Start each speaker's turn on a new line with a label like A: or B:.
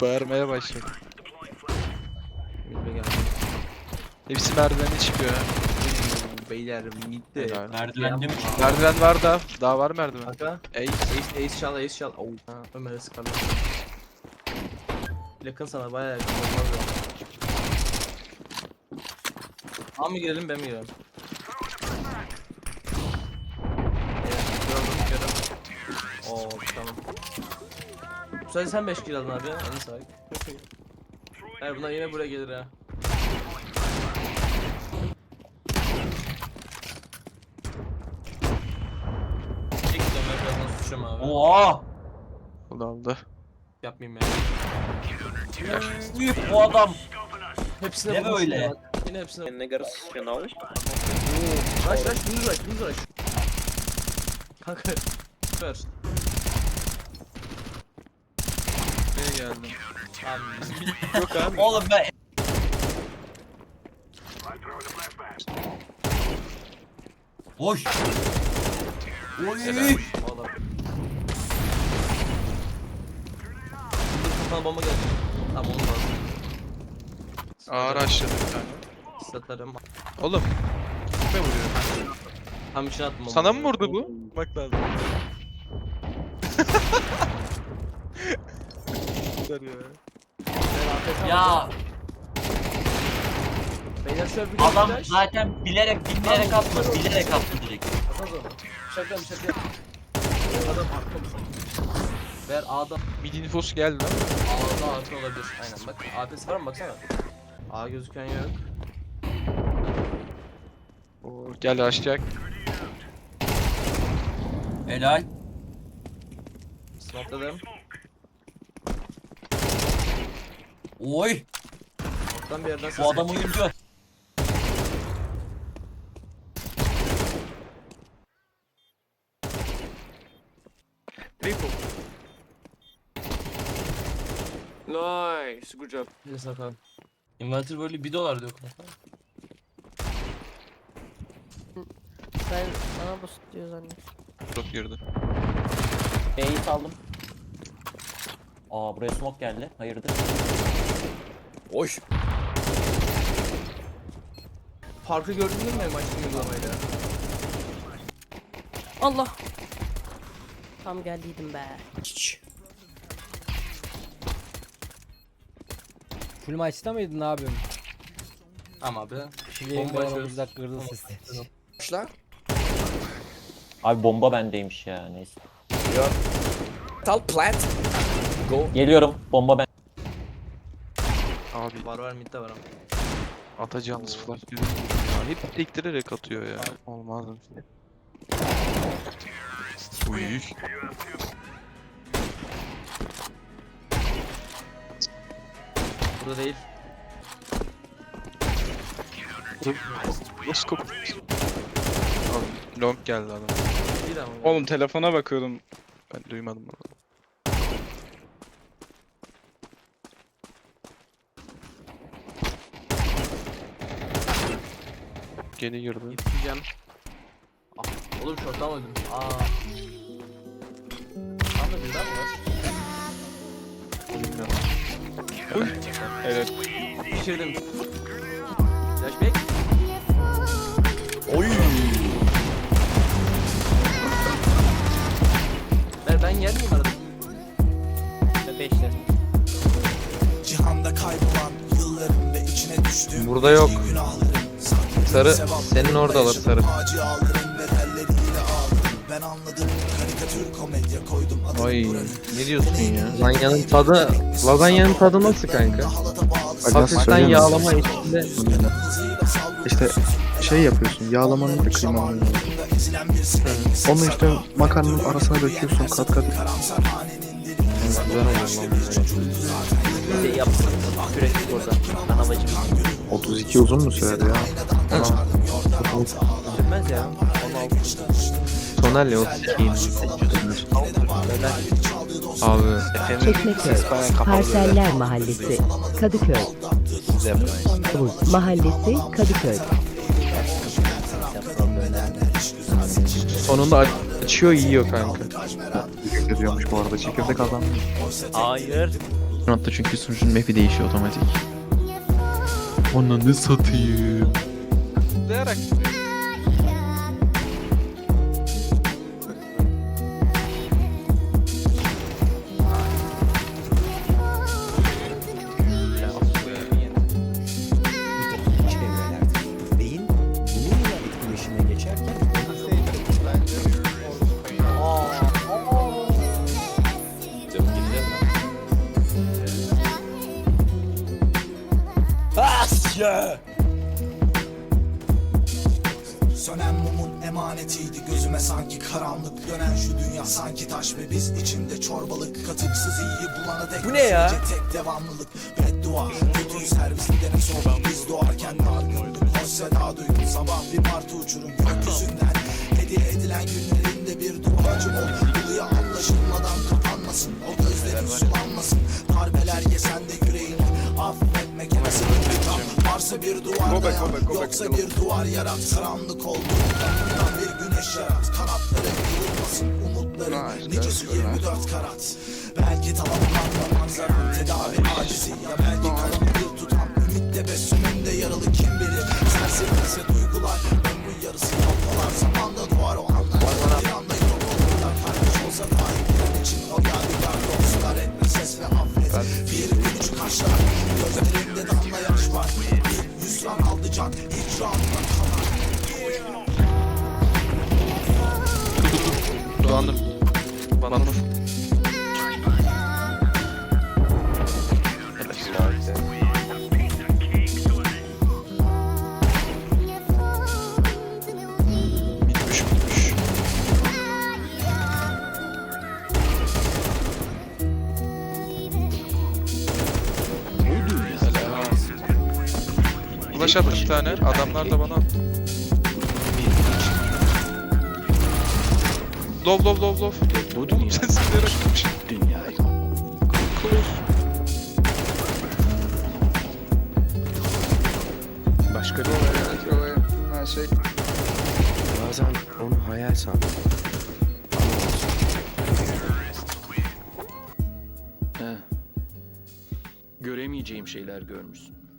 A: Bağırmaya başladı.
B: Mid'e geldi.
A: Hepsi merdivene çıkıyor.
B: Beyler mid'de.
A: Helal.
C: Merdivende mi?
A: Merdiven var da. Daha var merdiven.
B: Kanka.
A: Ey.
B: Ace, ace çal, ace çal. Oh. Ha, Ömer'e sıkarlar. Yakın sana bayağı yakın olmaz ya. A mı girelim B mi girelim? Evet, gördüm gördüm. Oo tamam. Sadece sen 5 kill aldın abi. En sağ. Hayır bunlar yine buraya gelir ha. Çek Ömer birazdan suçum abi.
C: Oha!
A: Aldı aldı.
B: Yapmayayım ya.
C: Üf bu adam.
B: Hepsine
C: Ne
B: vurmuş
C: böyle?
B: ya. Yine hepsine.
D: Negocjacional.
B: Rush rush dümdüz rush dümdüz rush. Kanka. Ver.
A: Buraya geldim.
B: Abi.
A: Yok abi.
C: Oğlum ben... Oy.
B: Oğlum. Kafana bomba geldi. Tamam lazım.
A: Ağır açladı bir tane.
B: Satarım.
A: Oğlum. Kime vuruyor?
B: Tam içine attım.
A: Sana mı vurdu bu? Bak lazım. Ya.
C: Ya
B: Beyler şöyle bir
C: adam zaten bilerek bilmeyerek atmadı. Bilerek attı direkt.
B: Atmaz onu. Şaka mı şaka. Adam arkamızda. Ver A'da.
A: Mid infosu geldi lan.
B: A'da artı olabilir. Aynen bak. AP'si var mı baksana. A gözüken yok.
A: Oo, gel açacak.
C: Helal.
B: Smoke'ladım.
C: Oy.
B: Oradan bir yerden ses
C: Bu adam oyuncu.
A: Triple.
D: Nice, good job.
B: Eline sağlık. Inventory böyle 1 dolar diyor kanka.
E: Ben bana boost diyor zannettim.
A: Çok girdi.
F: B'yi saldım. Aa buraya smoke geldi. Hayırdır?
D: Oy.
B: Farkı gördün mü benim açtığım uygulamayla?
E: Allah. Tam geldiydim be.
G: Full maçta mıydın abim?
B: Ama abi.
G: Şimdi
B: Bomba
G: Bomba
B: açıyoruz.
G: aramızda kırdın sesleri.
D: Başla.
F: Abi bomba bendeymiş ya neyse.
D: Tal plant. Go.
F: Geliyorum. Bomba ben.
A: Abi
B: Var var midde var ama.
A: atacağınız flash musun ya? Hep tektirerek atıyor ya. Olmaz mı? Uy.
B: Burada değil.
A: Nasıl kapı? Abi, long geldi adam.
B: Değil ama.
H: Oğlum telefona bakıyordum.
A: Ben duymadım onu. Gene girdi.
B: Yetişeceğim. Ah, oğlum şorttan öldüm. Aa. Kanka birden mi var?
A: Bilmiyorum.
H: Evet.
B: Pişirdim. Flashback.
D: Oy.
B: Ben, ben yer miyim arada?
E: Beşler.
I: Cihanda kaybolan yıllarım ve içine düştüm
J: Burada yok. Sarı senin oradalar sarı. Ay ne diyorsun ya? Lazanyanın tadı, lazanyanın tadı nasıl kanka? Hafiften yağlama içinde.
I: İşte
K: şey yapıyorsun, yağlamanın bir kıymanı var.
I: ezilen bir sinek
K: Onu işte makarnanın arasına döküyorsun kat kat.
J: Güzel oluyor.
F: Şey yapsın. Kürek burada. Anabacım.
K: 32 uzun mu sürer ya?
F: Sürmez ya.
J: Tonel ya. Abi
L: Çekmeköy, Parseller Mahallesi, Kadıköy. Mahallesi Kadıköy.
J: sonunda açıyor yiyor kanka.
K: Çekirdek diyormuş bu arada. Çekirdek adam.
F: Hayır.
I: Valorant'ta çünkü sunucunun map'i değişiyor otomatik. Ondan satayım.
M: Dayarak.
A: Sönen mumun emanetiydi gözüme sanki karanlık Dönen şu dünya. Sanki taş ve biz içinde çorbalık Katıksız iyi bulana dek
B: Bu ne ya?
A: Tek devamlılık beddua. Kötü servislilerin sonu biz doğarken dargındık Hoş seda duydum sabah bir martı uçurum gökyüzünden. Hediye edilen günlerinde bir duacım ol Buluya anlaşılmadan kapanmasın O gözlerin sulanmasın. Darbeler yesen de yüreğini Affetmek sınırlı Varsa bir duvar
H: Go back,
A: dayan
H: go back, go back,
A: Yoksa
H: go.
A: bir duvar yarat. Karanlık oldu Bundan bir güneş yarat. Kanatları kırılmasın Umutların
H: Nice,
A: nicesi
H: that's good,
A: 24 karat. Belki tamamlanma manzaran Tedavi acizi Ya belki kalanı bir tutam. Ümit tebessümünde yaralı kim bilir. Serseriyse duygular Ömrün yarısı noktalar Zamanda aldı can
M: Ulaş attı bir tane. Adamlar da bana attı. Lov lov lov lov.
I: Bu
M: Oğlum sen sinirlere bakmış.
I: dünyayı. Başka bir
H: Ha şey.
I: Bazen onu hayal sandım.
N: He. Göremeyeceğim şeyler görmüşsün.